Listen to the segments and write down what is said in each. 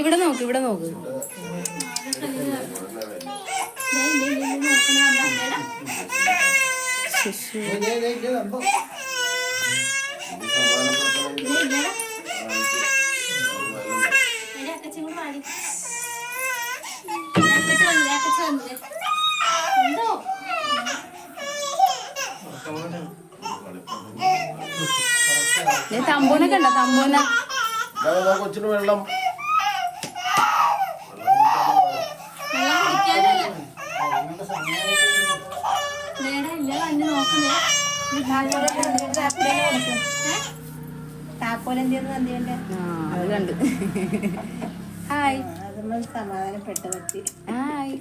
ഇവിടെ നോക്ക് ഇവിടെ നോക്ക്. ശിശു. ദേ തമ്പൂനെ. കണ്ട തമ്പൂന കൊച്ചിന് വെള്ളം. അത് ഹായ്. നമ്മൾ സമാധാനപ്പെട്ട് പറ്റി ഹായ്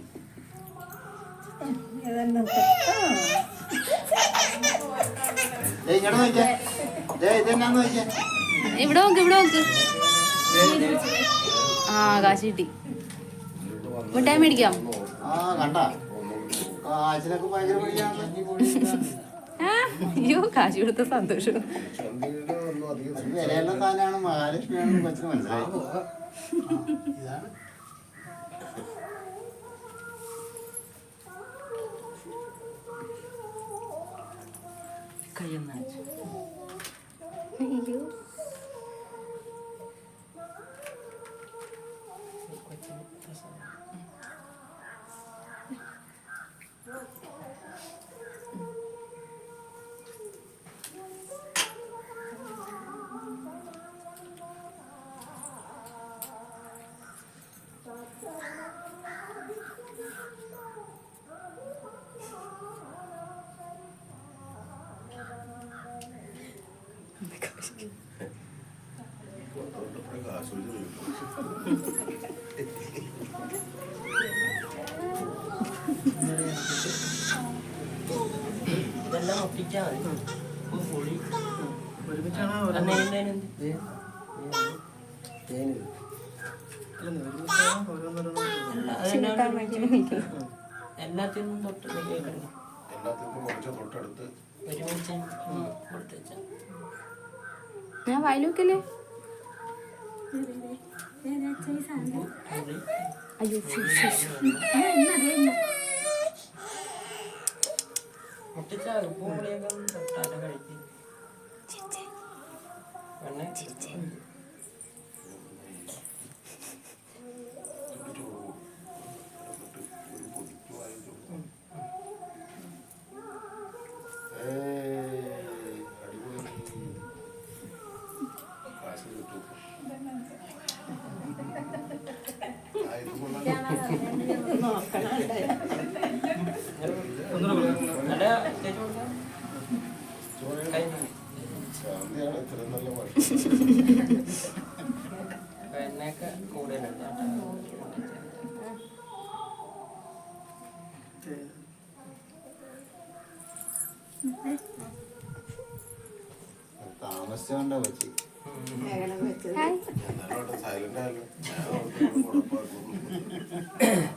ഇതൊന്നും ഇങ്ങോട്ട് നോക്കിയാ. ഇതെന്നാന്ന് നോക്കിയാ. ഇവിടെ നോക്ക് ഇവിടെ നോക്ക്. ആ കാശ് കിട്ടി. മിഠായി മേടിക്കാം. ആ കണ്ട. കാശിനൊക്കെ ഭയങ്കര പണിയാണ് ആ, അയ്യോ കാശ് കൊടുത്ത സന്തോഷം. വിലയുള്ള സാധനമാണ് മഹാലക്ഷ്മിയാണെന്ന് കൊച്ചിന് ഇതെല്ലാം ഒട്ടിച്ചാ മതി പൊളി. എല്ലാത്തിനും തൊട്ട് എല്ലാത്തിനും തൊട്ടടുത്ത് ഒരുമിച്ച് കൊടുത്തുവെച്ചാ ഞാൻ വായിൽ വെക്കല്ലേ അയ്യോ ശ്ശു, താമസിച്ചോണ്ടാ അവിടെ സൈലന്റ് ആയാലും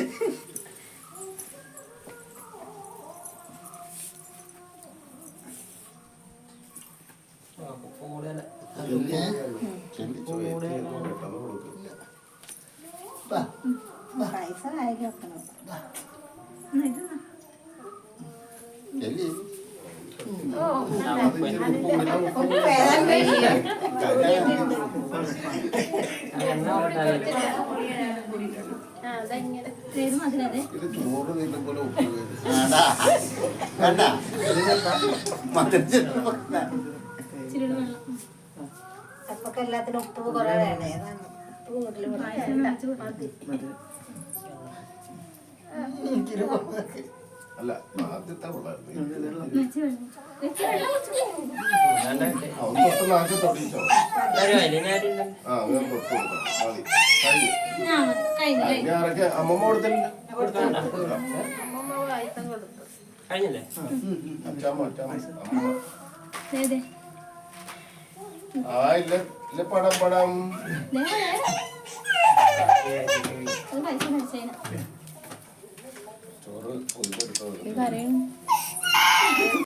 വെക്കണം പോലെ ഉപ്പ് വേണ്ട മതിച്ചിട്ട് അപ്പൊക്കെ എല്ലാത്തിനും ഉപ്പ് കുറേ വേണേ അതാണ് ഉപ്പ് കൂടുതൽ അല്ല. ആദ്യത്തെ അമ്മമ്മ കൊടുത്തില്ല കഴിഞ്ഞില്ലേ അച്ഛാമ്മ അച്ഛാമ്മ ചോറ്